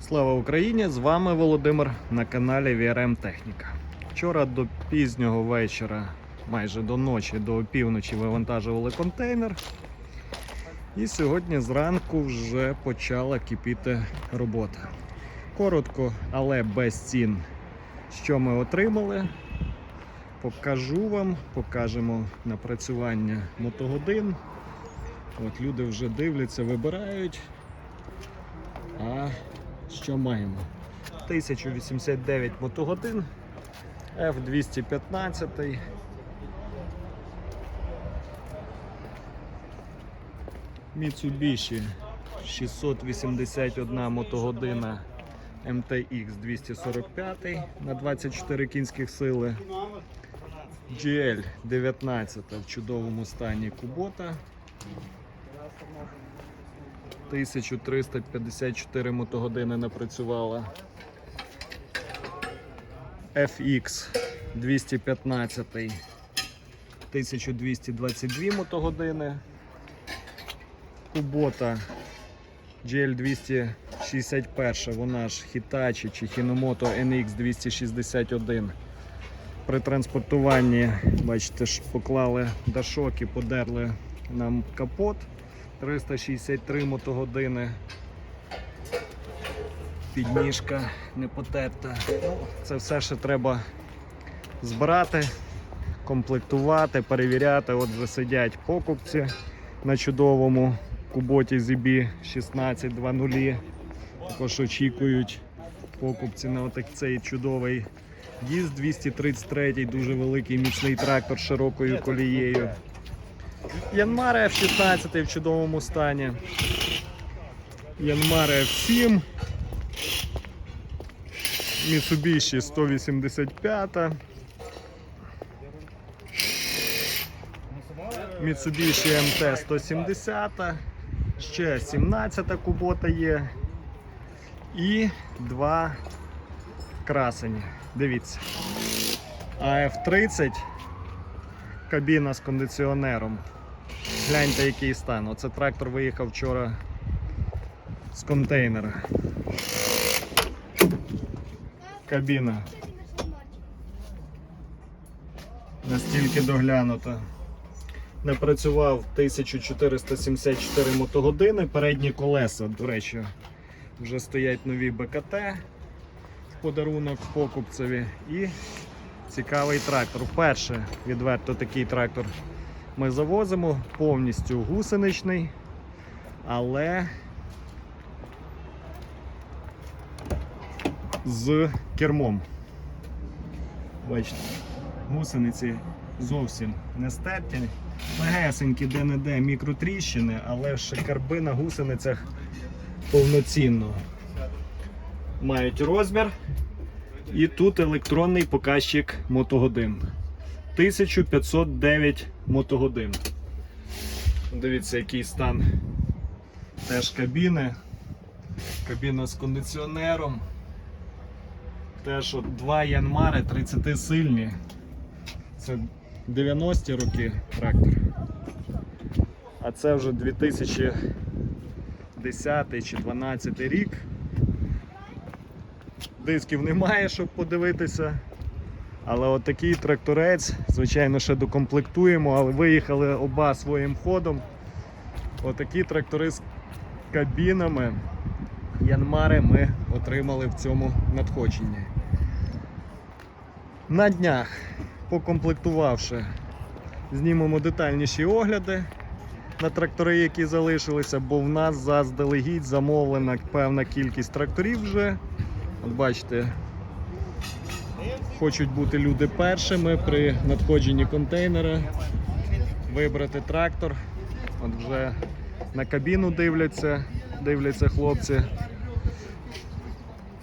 Слава Україні! З вами Володимир на каналі VRM Техніка. Вчора до пізнього вечора, майже до ночі, до півночі вивантажували контейнер. І сьогодні зранку вже почала кипіти робота. Коротко, але без цін, що ми отримали. Покажу вам, покажемо напрацювання мотогодин. От люди вже дивляться, вибирають. А що маємо? 1089 мотогодин, F215. Mitsubishi 681 мотогодина MTX 245 на 24 кінських сили. GL 19 в чудовому стані Кубота. 1354 мотогодини напрацювала. FX 215 1222 мотогодини. Кубота GL 261, вона ж Hitachi чи Hinomoto NX 261. При транспортуванні, бачите, ж поклали дашок і подерли нам капот. 363 мотогодини. Підніжка не потерта. Ну, це все ще треба збирати, комплектувати, перевіряти. От вже сидять покупці на чудовому куботі ZB 1620. Також очікують покупці на отак цей чудовий діз 233, дуже великий міцний трактор з широкою колією. Янмар F16 в чудовому стані. Янмар F7. Mitsubishi 185. Mitsubishi MT 170. Ще 17 кубота є. І два красені. Дивіться. АФ-30 кабіна з кондиціонером. Гляньте, який стан. Оце трактор виїхав вчора з контейнера. Кабіна. Настільки доглянута. Напрацював 1474 мотогодини. Передні колеса, до речі, вже стоять нові БКТ в подарунок покупцеві. І цікавий трактор. Вперше відверто такий трактор ми завозимо повністю гусеничний, але з кермом. Бачите, гусениці зовсім не стерті. Легесенькі де-не-де мікротріщини, але ж карби на гусеницях повноцінно мають розмір. І тут електронний показчик мотогодин. 1509 мотогодин. Дивіться, який стан теж кабіни. Кабіна з кондиціонером. Теж от два янмари 30 сильні. Це 90-ті роки трактор. А це вже 2010 чи 12 рік. Дисків немає, щоб подивитися. Але от такий тракторець, звичайно, ще докомплектуємо, але виїхали оба своїм ходом. Отакі трактори з кабінами Янмари ми отримали в цьому надходженні. На днях, покомплектувавши, знімемо детальніші огляди на трактори, які залишилися, бо в нас заздалегідь замовлена певна кількість тракторів вже. От бачите, хочуть бути люди першими при надходженні контейнера, вибрати трактор. От вже на кабіну дивляться, дивляться хлопці.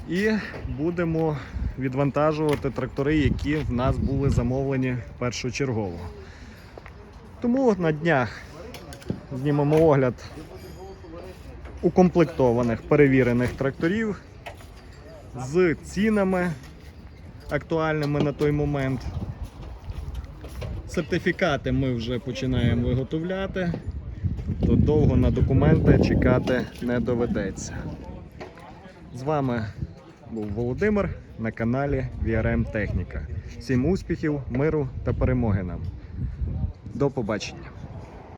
І будемо відвантажувати трактори, які в нас були замовлені першочергово. Тому на днях знімемо огляд укомплектованих перевірених тракторів з цінами актуальними на той момент. Сертифікати ми вже починаємо виготовляти, то довго на документи чекати не доведеться. З вами був Володимир на каналі VRM Техніка. Всім успіхів, миру та перемоги нам. До побачення!